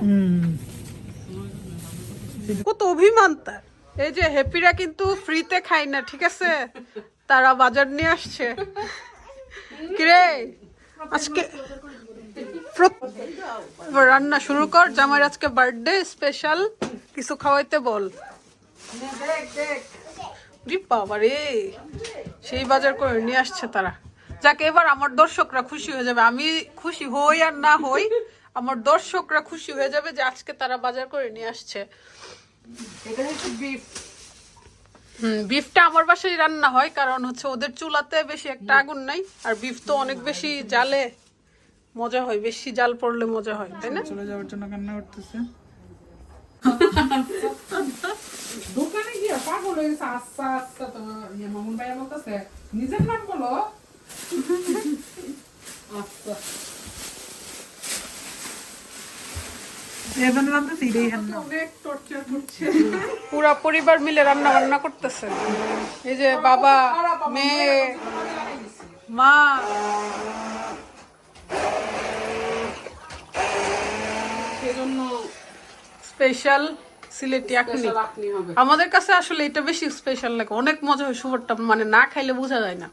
হুম। কত অভিমান তার। এই যে হ্যাপিরা কিন্তু ফ্রিতে খায় না ঠিক আছে? তারা বাজার নিয়ে আসছে। কিরে? আজকে রান্না শুরু কর জামাই আজকে বার্থডে স্পেশাল কিছু খাওয়াইতে বল। রি বাবা রে সেই বাজার করে নিয়ে আসছে তারা। যাকে এবার আমার দর্শকরা খুশি হয়ে যাবে। আমি খুশি হই আর না হই আমার দর্শকরা খুশি হয়ে যাবে যে আজকে তারা বাজার করে নিয়ে আসছে। এটা হচ্ছে বিফ হুম বিফটা আমার বাসায় রান্না হয় কারণ হচ্ছে ওদের চুলাতে বেশি একটা আগুন নাই আর বিফ তো অনেক বেশি জালে মজা হয় বেশি জাল পড়লে মজা হয় তাই না? চলে যাওয়ার জন্য কান্না করতেছে। দোকানে গিয়ে পাগল হয়ে গেছে আচ্ছা আচ্ছা তো ইয়ে মামুন ভাই বলতেছে নিজের নাম বলো। পুরা পরিবার মিলে রান্না বান্না করতেছে। এই যে বাবা মেয়ে মা। সেজন্য স্পেশাল সিলেটি হবে। আমাদের কাছে আসলে এটা বেশি স্পেশাল লাগে। অনেক মজা হয় সুবরটা মানে না খাইলে বোঝা যায় না।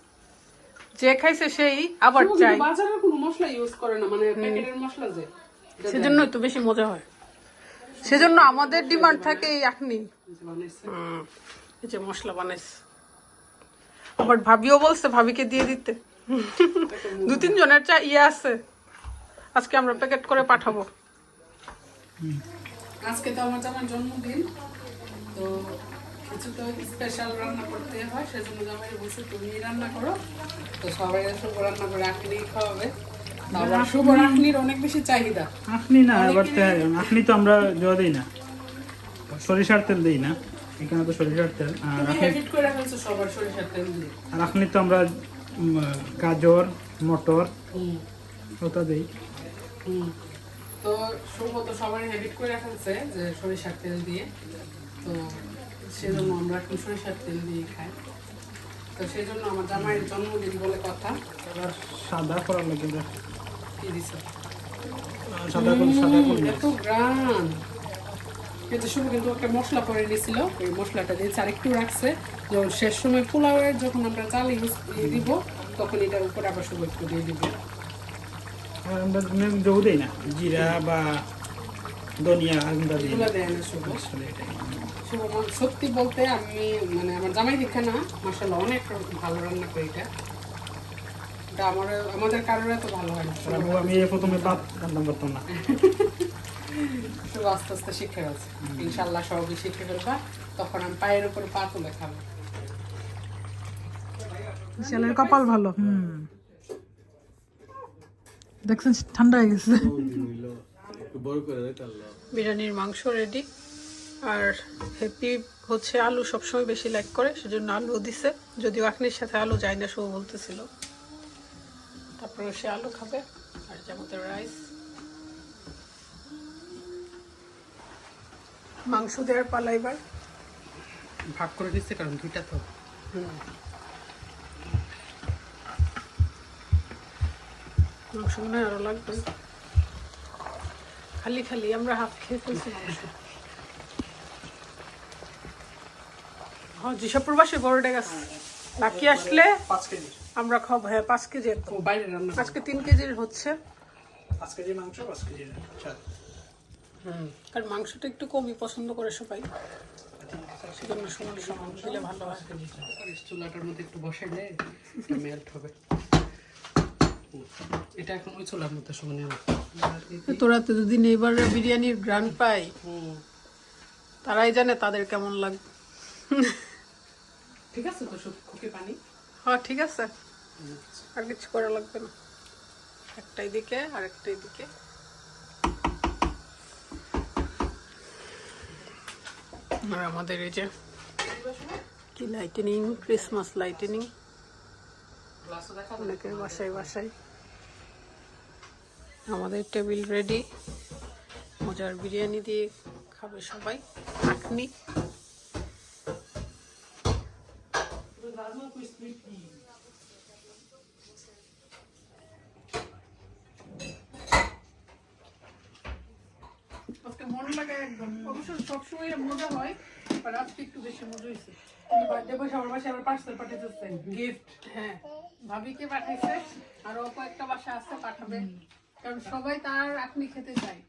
যে খাইছে সেই আবার চাই। বাজারে কোনো মশলা ইউজ করে না মানে প্যাকেটের মশলা যে। এটা সেজন্যই তো বেশি মজা হয়। সেজন্য আমাদের ডিমান্ড থাকে এই আখনি। যে মশলা বানাইছে। আবার ভাবিও বলছে ভাবিকে দিয়ে দিতে। দু তিন জনের চা ইয়ে আছে। আজকে আমরা প্যাকেট করে পাঠাবো। আজকে তো আমার জামার জন্মদিন তো কিছু তো স্পেশাল রান্না করতে হয় সেজন্য জামাই বলছে তুমি রান্না করো। তো সবাই শুভ রান্না করে আখনি খাওয়াবে। আবার শুভ রাখনির অনেক বেশি চাহিদা। আখনি না এবার আখনি তো আমরা জল দিই না। সরিষার তেল দিই না এখানে তো সরিষার তেল। আর তুমি করে ফেলছো সবার সরিষার তেল দিয়ে। আর আখনি তো আমরা গাজর মটর ওটা দিই। হুম। তো শুভ তো সবাই হ্যাবিট করে ফেলছে যে সরিষার তেল দিয়ে। তো সেজন্য আমরা এখন সরিষার তেল দিয়ে খাই। তো সেজন্য আমার জামাইয়ের জন্মদিন বলে কথা। এবার সাদা করার লাগে। কি দিছে? সাদা করে সাদা করে। এত গ্রান কিন্তু শুভ কিন্তু একটা মশলা করে নিয়েছিল এই মশলাটা দিয়েছে আর একটু রাখছে। যখন শেষ সময় পোলাওয়ের যখন আমরা চাল ইউজ দিব তখন এটার উপরে আবার শুভ একটু দিয়ে দিব। আমরা দিই না? জিরা বা ধনিয়া আগুনটা দেয় না শুভ শুভ সত্যি বলতে আমি মানে আমার জামাই দেখে না মাসাল্লাহ অনেক ভালো রান্না করি এটা। এটা আমার আমাদের কারোর এত ভালো হয় না। আমি প্রথমে ভাত রান্না করতাম না। শুভ আস্তে আস্তে শিখে গেছে ইনশাল্লাহ সবই শিখে ফেলবা। তখন আমি পায়ের উপর পা তুলে খাব। ছেলের কপাল ভালো দেখছেন ঠান্ডা হয়ে গেছে। বিরিয়ানির মাংস রেডি আর হ্যাপি হচ্ছে আলু সবসময় বেশি লাইক করে সেজন্য আলু দিছে। যদিও আখনির সাথে আলু যায় না শুভ বলতেছিল। তারপরে সে আলু খাবে আর যেমন রাইস মাংস দেওয়ার পালা এবার। ভাগ করে দিচ্ছে কারণ দুইটা তো। মাংস মনে হয় আরও লাগবে। খালি খালি আমরা হাফ খেয়ে ফেলছি হ্যাঁ যেসব প্রবাসী বড়টা গেছে বাকি আসলে পাঁচ কেজি। আমরা খাব হ্যাঁ পাঁচ কেজি বাইরে রান্না আজকে তিন কেজির হচ্ছে। পাঁচ কেজি মাংস পাঁচ কেজি চাল। কারণ মাংসটা একটু কমই পছন্দ করে সবাই। সেজন্য সমান সমান দিলে ভালো হয়। চুলাটার মধ্যে একটু বসে মেল্ট হবে। হুম। এটা এখন ওই চুলার মধ্যে সমানে তোরা তো যদি এবার বিরিয়ানির গ্রান পাই। তারাই জানে তাদের কেমন লাগবে ঠিক আছে তো সব খুকি পানি? হ্যাঁ ঠিক আছে। আর কিছু করা লাগবে না। একটাই দিকে আর একটাই দিকে। আর আমাদের এই যে কি লাইটেনিং ক্রিসমাস লাইটেনিং অনেকের আমাদের টেবিল রেডি। মজার বিরিয়ানি দিয়ে খাবে সবাই। আখনি লাগে একদম। সবসময় মজা হয় আর আজকে একটু বেশি মজা হয়েছে। বার্থডে বসে আমার বাসায় আবার পার্সেল পাঠিয়ে গিফট হ্যাঁ। ভাবিকে পাঠাইছে আর কয়েকটা বাসা আছে পাঠাবে। কারণ সবাই তার আপনি খেতে চায়।